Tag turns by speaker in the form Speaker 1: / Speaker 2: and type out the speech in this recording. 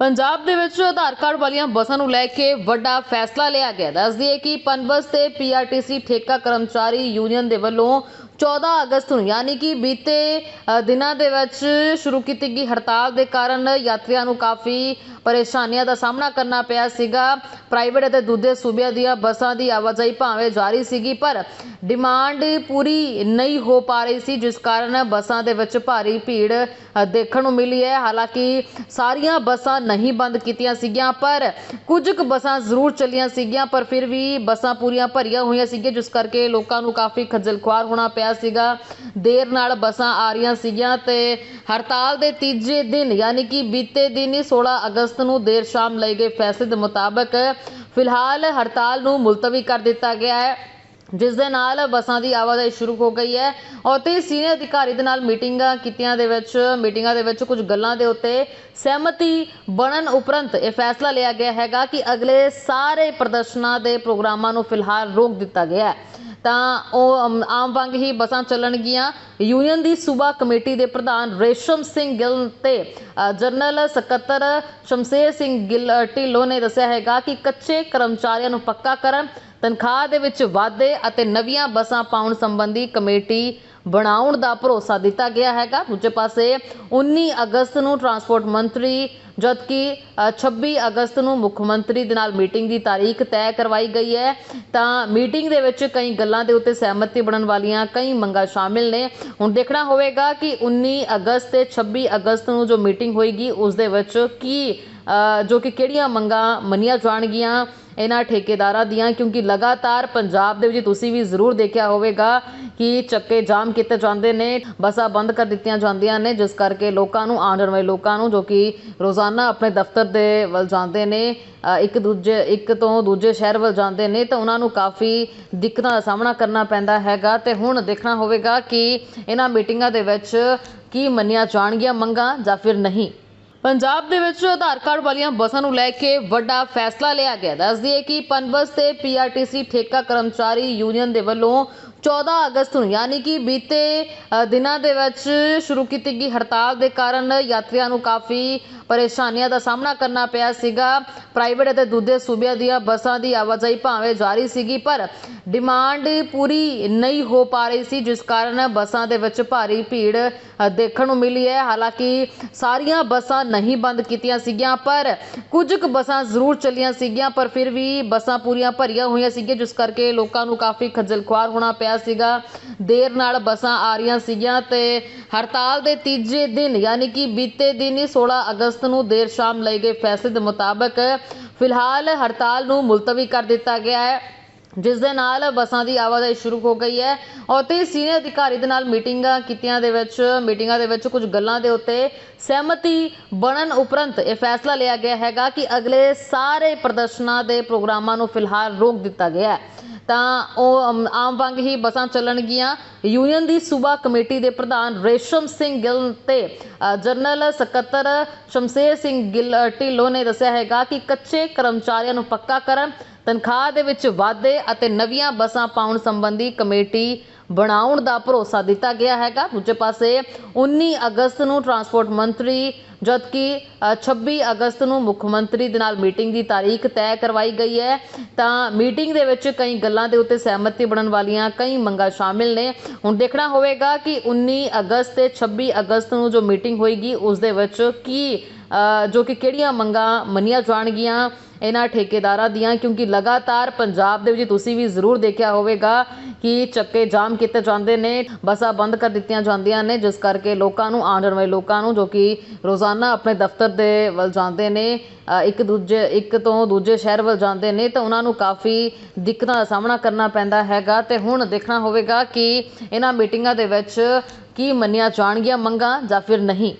Speaker 1: ਪੰਜਾਬ ਦੇ ਵਿੱਚ ਆਧਾਰ ਕਾਰਡ ਵਾਲੀਆਂ ਬੱਸਾਂ ਨੂੰ ਲੈ ਕੇ ਵੱਡਾ ਫੈਸਲਾ ਲਿਆ ਗਿਆ। ਦੱਸਦੀ ਹੈ ਕਿ ਪਨਬਸ ਤੇ ਪੀਆਰਟੀਸੀ ਠੇਕਾ ਕਰਮਚਾਰੀ ਯੂਨੀਅਨ ਦੇ ਵੱਲੋਂ 14 ਅਗਸਤ ਨੂੰ ਯਾਨੀ ਕਿ ਬੀਤੇ ਦਿਨਾਂ ਦੇ ਵਿੱਚ ਸ਼ੁਰੂ ਕੀਤੀ ਗਈ ਹੜਤਾਲ ਦੇ ਕਾਰਨ ਯਾਤਰੀਆਂ ਨੂੰ ਕਾਫੀ ਪਰੇਸ਼ਾਨੀਆਂ ਦਾ ਸਾਹਮਣਾ ਕਰਨਾ ਪਿਆ ਸੀਗਾ। ਪ੍ਰਾਈਵੇਟ ਅਤੇ ਦੂਜੇ ਸੂਬਿਆਂ ਦੀਆਂ ਬੱਸਾਂ ਦੀ ਆਵਾਜਾਈ ਭਾਵੇਂ ਜਾਰੀ ਸੀਗੀ, ਪਰ ਡਿਮਾਂਡ ਪੂਰੀ ਨਹੀਂ ਹੋ ਪਾ ਰਹੀ ਸੀ, ਜਿਸ ਕਾਰਨ ਬੱਸਾਂ ਦੇ ਵਿੱਚ ਭਾਰੀ ਭੀੜ ਦੇਖਣ ਨੂੰ ਮਿਲੀ ਹੈ। ਹਾਲਾਂਕਿ ਸਾਰੀਆਂ ਬੱਸਾਂ ਨਹੀਂ ਬੰਦ ਕੀਤੀਆਂ ਸੀਗੀਆਂ, ਪਰ ਕੁਝ ਕੁ ਬੱਸਾਂ ਜ਼ਰੂਰ ਚੱਲੀਆਂ ਸੀਗੀਆਂ, ਪਰ ਫਿਰ ਵੀ ਬੱਸਾਂ ਪੂਰੀਆਂ ਭਰੀਆਂ ਹੋਈਆਂ ਸੀਗੀਆਂ, ਜਿਸ ਕਰਕੇ ਲੋਕਾਂ ਨੂੰ ਕਾਫੀ ਖੱਜਲ ਖੁਆਰ ਹੋਣਾ ਪਿਆ ਸੀਗਾ। ਦੇਰ ਨਾਲ ਬੱਸਾਂ ਆ ਰਹੀਆਂ ਸੀਗੀਆਂ ਤੇ ਹੜਤਾਲ ਦੇ ਤੀਜੇ ਦਿਨ, ਯਾਨੀ ਕਿ ਬੀਤੇ ਦਿਨ ਹੀ 16 ਅਗਸਤ ਨੂੰ ਦੇਰ ਸ਼ਾਮ ਲਏ ਗਏ ਫੈਸਲੇ ਦੇ ਮੁਤਾਬਕ ਫਿਲਹਾਲ ਹੜਤਾਲ ਨੂੰ ਮੁਲਤਵੀ ਕਰ ਦਿੱਤਾ ਗਿਆ ਹੈ। ਜਿਸ ਦੇ ਨਾਲ ਬੱਸਾਂ ਦੀ ਆਵਾਜਾਈ ਸ਼ੁਰੂ ਹੋ ਗਈ ਹੈ ਔਰ ਸੀਨੀਅਰ ਅਧਿਕਾਰੀ ਦੇ ਨਾਲ ਮੀਟਿੰਗਾਂ ਕੀਤੀਆਂ ਦੇ ਵਿੱਚ, ਮੀਟਿੰਗਾਂ ਦੇ ਵਿੱਚ ਕੁਝ ਗੱਲਾਂ ਦੇ ਉੱਤੇ ਸਹਿਮਤੀ ਬਣਨ ਉਪਰੰਤ ਇਹ ਫੈਸਲਾ ਲਿਆ ਗਿਆ ਹੈਗਾ ਕਿ ਅਗਲੇ ਸਾਰੇ ਪ੍ਰਦਰਸ਼ਨਾਂ ਦੇ ਪ੍ਰੋਗਰਾਮਾਂ ਨੂੰ ਫਿਲਹਾਲ ਰੋਕ ਦਿੱਤਾ ਗਿਆ ਹੈ। ਤਾਂ ਉਹ ਆਮ ਵਾਂਗ ਹੀ ਬੱਸਾਂ ਚੱਲਣਗੀਆਂ। ਯੂਨੀਅਨ ਦੀ ਸੂਬਾ ਕਮੇਟੀ ਦੇ ਪ੍ਰਧਾਨ ਰੇਸ਼ਮ ਸਿੰਘ ਗਿੱਲ ਤੇ ਜਨਰਲ ਸਕੱਤਰ ਸ਼ਮਸ਼ੇਰ ਸਿੰਘ ਗਿੱਲ ਢਿੱਲੋਂ ਨੇ ਦੱਸਿਆ ਹੈਗਾ ਕਿ ਕੱਚੇ ਕਰਮਚਾਰੀਆਂ ਨੂੰ ਪੱਕਾ ਕਰਨ, ਤਨਖਾਹ ਦੇ ਵਿੱਚ ਵਾਧੇ ਅਤੇ ਨਵੀਆਂ ਬੱਸਾਂ ਪਾਉਣ ਸੰਬੰਧੀ ਕਮੇਟੀ ਬਣਾਉਣ ਦਾ ਭਰੋਸਾ ਦਿੱਤਾ ਗਿਆ ਹੈਗਾ। ਦੂਜੇ ਪਾਸੇ 19 ਅਗਸਤ ਨੂੰ ਟਰਾਂਸਪੋਰਟ ਮੰਤਰੀ ਜਦਕਿ ਅ, 26 ਅਗਸਤ ਨੂੰ ਮੁੱਖ ਮੰਤਰੀ ਦੇ ਨਾਲ ਮੀਟਿੰਗ ਦੀ ਤਾਰੀਖ ਤੈਅ ਕਰਵਾਈ ਗਈ ਹੈ ਤਾਂ ਮੀਟਿੰਗ ਦੇ ਵਿੱਚ ਕਈ ਗੱਲਾਂ ਦੇ ਉੱਤੇ ਸਹਿਮਤੀ ਬਣਨ ਵਾਲੀਆਂ ਕਈ ਮੰਗਾਂ ਸ਼ਾਮਿਲ ਨੇ। ਹੁਣ ਦੇਖਣਾ ਹੋਵੇਗਾ ਕਿ 19 ਅਗਸਤ ਤੇ 26 ਅਗਸਤ ਨੂੰ ਜੋ ਮੀਟਿੰਗ ਹੋਏਗੀ ਉਸ ਦੇ ਵਿੱਚ ਕੀ ਜੋ ਕਿ ਕਿਹੜੀਆਂ ਮੰਗਾਂ ਮੰਨੀਆਂ ਜਾਣਗੀਆਂ। ਇਹਨਾਂ ਠੇਕੇਦਾਰਾਂ ਦੀਆਂ, ਕਿਉਂਕਿ ਲਗਾਤਾਰ ਪੰਜਾਬ ਦੇ ਵਿੱਚ ਤੁਸੀਂ ਵੀ ਜ਼ਰੂਰ ਦੇਖਿਆ ਹੋਵੇਗਾ ਕਿ ਚੱਕੇ ਜਾਮ ਕੀਤੇ ਜਾਂਦੇ ਨੇ, ਬੱਸਾਂ ਬੰਦ ਕਰ ਦਿੱਤੀਆਂ ਜਾਂਦੀਆਂ ਨੇ, ਜਿਸ ਕਰਕੇ ਲੋਕਾਂ ਨੂੰ ਆਉਣ ਜਾਣ ਵਾਲੇ ਲੋਕਾਂ ਨੂੰ ਜੋ ਕਿ ਰੋਜ਼ਾਨਾ ਆਪਣੇ ਦਫ਼ਤਰ ਦੇ ਵੱਲ ਜਾਂਦੇ ਨੇ ਇੱਕ ਦੂਜੇ, ਇੱਕ ਤੋਂ ਦੂਜੇ ਸ਼ਹਿਰ ਵੱਲ ਜਾਂਦੇ ਨੇ, ਤਾਂ ਉਹਨਾਂ ਨੂੰ ਕਾਫੀ ਦਿੱਕਤਾਂ ਦਾ ਸਾਹਮਣਾ ਕਰਨਾ ਪੈਂਦਾ ਹੈਗਾ। ਤੇ ਹੁਣ ਦੇਖਣਾ ਹੋਵੇਗਾ ਕਿ ਇਹਨਾਂ ਮੀਟਿੰਗਾਂ ਦੇ ਵਿੱਚ ਕੀ ਮੰਨੀਆਂ ਜਾਣਗੀਆਂ ਮੰਗਾਂ ਜਾਂ ਫਿਰ ਨਹੀਂ। ਪੰਜਾਬ ਦੇ ਵਿੱਚ ਆਧਾਰ ਕਾਰਡ ਵਾਲੀਆਂ ਬੱਸਾਂ ਨੂੰ ਲੈ ਕੇ ਵੱਡਾ ਫੈਸਲਾ ਲਿਆ ਗਿਆ। ਦੱਸਦੀ ਹੈ ਕਿ ਪਨਬਸ ਤੇ ਪੀਆਰਟੀਸੀ ਠੇਕਾ ਕਰਮਚਾਰੀ ਯੂਨੀਅਨ ਦੇ ਵੱਲੋਂ 14 ਅਗਸਤ ਨੂੰ, ਯਾਨੀ ਕਿ ਬੀਤੇ ਦਿਨਾਂ ਦੇ ਵਿੱਚ ਸ਼ੁਰੂ ਕੀਤੀ ਗਈ ਹੜਤਾਲ ਦੇ ਕਾਰਨ ਯਾਤਰੀਆਂ ਨੂੰ ਕਾਫੀ ਪਰੇਸ਼ਾਨੀਆਂ ਦਾ ਸਾਹਮਣਾ ਕਰਨਾ ਪਿਆ ਸੀਗਾ। ਪ੍ਰਾਈਵੇਟ ਅਤੇ ਦੂਜੇ ਸੂਬਿਆਂ ਦੀਆਂ ਬੱਸਾਂ ਦੀ ਆਵਾਜਾਈ ਭਾਵੇਂ ਜਾਰੀ ਸੀਗੀ, ਪਰ ਡਿਮਾਂਡ ਪੂਰੀ ਨਹੀਂ ਹੋ ਪਾ ਰਹੀ ਸੀ, ਜਿਸ ਕਾਰਨ ਬੱਸਾਂ ਦੇ ਵਿੱਚ ਭਾਰੀ ਭੀੜ ਦੇਖਣ ਨੂੰ ਮਿਲੀ ਹੈ। ਹਾਲਾਂਕਿ ਸਾਰੀਆਂ ਬੱਸਾਂ ਨਹੀਂ ਬੰਦ ਕੀਤੀਆਂ ਸੀਗੀਆਂ, ਪਰ ਕੁਝ ਕੁ ਬੱਸਾਂ ਜ਼ਰੂਰ ਚੱਲੀਆਂ ਸੀਗੀਆਂ, ਪਰ ਫਿਰ ਵੀ ਬੱਸਾਂ ਪੂਰੀਆਂ ਭਰੀਆਂ ਹੋਈਆਂ ਸੀਗੀਆਂ, ਜਿਸ ਕਰਕੇ ਲੋਕਾਂ ਨੂੰ ਕਾਫੀ ਖੱਜਲ ਖੁਆਰ ਹੋਣਾ ਪਿਆ ਸੀਗਾ। ਦੇਰ ਨਾਲ ਬੱਸਾਂ ਆ ਰਹੀਆਂ ਸੀਗੀਆਂ ਤੇ ਹੜਤਾਲ ਦੇ ਤੀਜੇ ਦਿਨ, ਯਾਨੀ ਕਿ ਬੀਤੇ ਦਿਨ ਹੀ 16 ਅਗਸਤ ਨੂੰ ਦੇਰ ਸ਼ਾਮ ਲਏ ਗਏ ਫੈਸਲੇ ਦੇ ਮੁਤਾਬਕ ਫਿਲਹਾਲ ਹੜਤਾਲ ਨੂੰ ਮੁਲਤਵੀ ਕਰ ਦਿੱਤਾ ਗਿਆ ਹੈ, ਜਿਸ ਦੇ ਨਾਲ ਬੱਸਾਂ ਦੀ ਆਵਾਜਾਈ ਸ਼ੁਰੂ ਹੋ ਗਈ ਹੈ ਔਰ ਸੀਨੀਅਰ ਅਧਿਕਾਰੀ ਦੇ ਨਾਲ ਮੀਟਿੰਗਾਂ ਕੀਤੀਆਂ ਦੇ ਵਿੱਚ, ਮੀਟਿੰਗਾਂ ਦੇ ਵਿੱਚ ਕੁਝ ਗੱਲਾਂ ਦੇ ਉੱਤੇ ਸਹਿਮਤੀ ਬਣਨ ਉਪਰੰਤ ਇਹ ਫੈਸਲਾ ਲਿਆ ਗਿਆ ਹੈਗਾ ਕਿ ਅਗਲੇ ਸਾਰੇ ਪ੍ਰਦਰਸ਼ਨਾਂ ਦੇ ਪ੍ਰੋਗਰਾਮਾਂ ਨੂੰ ਫਿਲਹਾਲ ਰੋਕ ਦਿੱਤਾ ਗਿਆ ਹੈ। ਤਾਂ ਉਹ ਆਮ ਵਾਂਗ ਹੀ ਬੱਸਾਂ ਚੱਲਣਗੀਆਂ। ਯੂਨੀਅਨ ਦੀ ਸੂਬਾ ਕਮੇਟੀ ਦੇ ਪ੍ਰਧਾਨ ਰੇਸ਼ਮ ਸਿੰਘ ਗਿੱਲ ਤੇ ਜਨਰਲ ਸਕੱਤਰ ਸ਼ਮਸ਼ੇਰ ਸਿੰਘ ਗਿੱਲ ਢਿੱਲੋਂ ਨੇ ਦੱਸਿਆ ਹੈਗਾ ਕਿ ਕੱਚੇ ਕਰਮਚਾਰੀਆਂ ਨੂੰ ਪੱਕਾ ਕਰਨ, ਤਨਖਾਹ ਦੇ ਵਿੱਚ ਵਾਧੇ ਅਤੇ ਨਵੀਆਂ ਬੱਸਾਂ ਪਾਉਣ ਸੰਬੰਧੀ ਕਮੇਟੀ ਬਣਾਉਣ ਦਾ ਭਰੋਸਾ ਦਿੱਤਾ ਗਿਆ ਹੈਗਾ। ਦੂਜੇ ਪਾਸੇ 19 ਅਗਸਤ ਨੂੰ ਟਰਾਂਸਪੋਰਟ ਮੰਤਰੀ ਜਦਕਿ ਅ, 26 ਅਗਸਤ ਨੂੰ ਮੁੱਖ ਮੰਤਰੀ ਦੇ ਨਾਲ ਮੀਟਿੰਗ ਦੀ ਤਾਰੀਖ ਤੈਅ ਕਰਵਾਈ ਗਈ ਹੈ ਤਾਂ ਮੀਟਿੰਗ ਦੇ ਵਿੱਚ ਕਈ ਗੱਲਾਂ ਦੇ ਉੱਤੇ ਸਹਿਮਤੀ ਬਣਨ ਵਾਲੀਆਂ ਕਈ ਮੰਗਾਂ ਸ਼ਾਮਿਲ ਨੇ। ਹੁਣ ਦੇਖਣਾ ਹੋਵੇਗਾ ਕਿ 19 ਅਗਸਤ ਤੇ 26 ਅਗਸਤ ਨੂੰ ਜੋ ਮੀਟਿੰਗ ਹੋਏਗੀ ਉਸ ਦੇ ਵਿੱਚ ਕੀ ਜੋ ਕਿ ਕਿਹੜੀਆਂ ਮੰਗਾਂ ਮੰਨੀਆਂ ਜਾਣਗੀਆਂ। ਇਹਨਾਂ ਠੇਕੇਦਾਰਾਂ ਦੀਆਂ, ਕਿਉਂਕਿ ਲਗਾਤਾਰ ਪੰਜਾਬ ਦੇ ਵਿੱਚ ਤੁਸੀਂ ਵੀ ਜ਼ਰੂਰ ਦੇਖਿਆ ਹੋਵੇਗਾ ਕਿ ਚੱਕੇ ਜਾਮ ਕੀਤੇ ਜਾਂਦੇ ਨੇ, ਬੱਸਾਂ ਬੰਦ ਕਰ ਦਿੱਤੀਆਂ ਜਾਂਦੀਆਂ ਨੇ, ਜਿਸ ਕਰਕੇ ਲੋਕਾਂ ਨੂੰ ਆਉਣ ਜਾਣ ਵਾਲੇ ਲੋਕਾਂ ਨੂੰ ਜੋ ਕਿ ਰੋਜ਼ਾਨਾ ਆਪਣੇ ਦਫ਼ਤਰ ਦੇ ਵੱਲ ਜਾਂਦੇ ਨੇ ਇੱਕ ਦੂਜੇ, ਇੱਕ ਤੋਂ ਦੂਜੇ ਸ਼ਹਿਰ ਵੱਲ ਜਾਂਦੇ ਨੇ, ਤਾਂ ਉਹਨਾਂ ਨੂੰ ਕਾਫੀ ਦਿੱਕਤਾਂ ਦਾ ਸਾਹਮਣਾ ਕਰਨਾ ਪੈਂਦਾ ਹੈਗਾ। ਤੇ ਹੁਣ ਦੇਖਣਾ ਹੋਵੇਗਾ ਕਿ ਇਹਨਾਂ ਮੀਟਿੰਗਾਂ ਦੇ ਵਿੱਚ ਕੀ ਮੰਨੀਆਂ ਜਾਣਗੀਆਂ ਮੰਗਾਂ ਜਾਂ ਫਿਰ ਨਹੀਂ।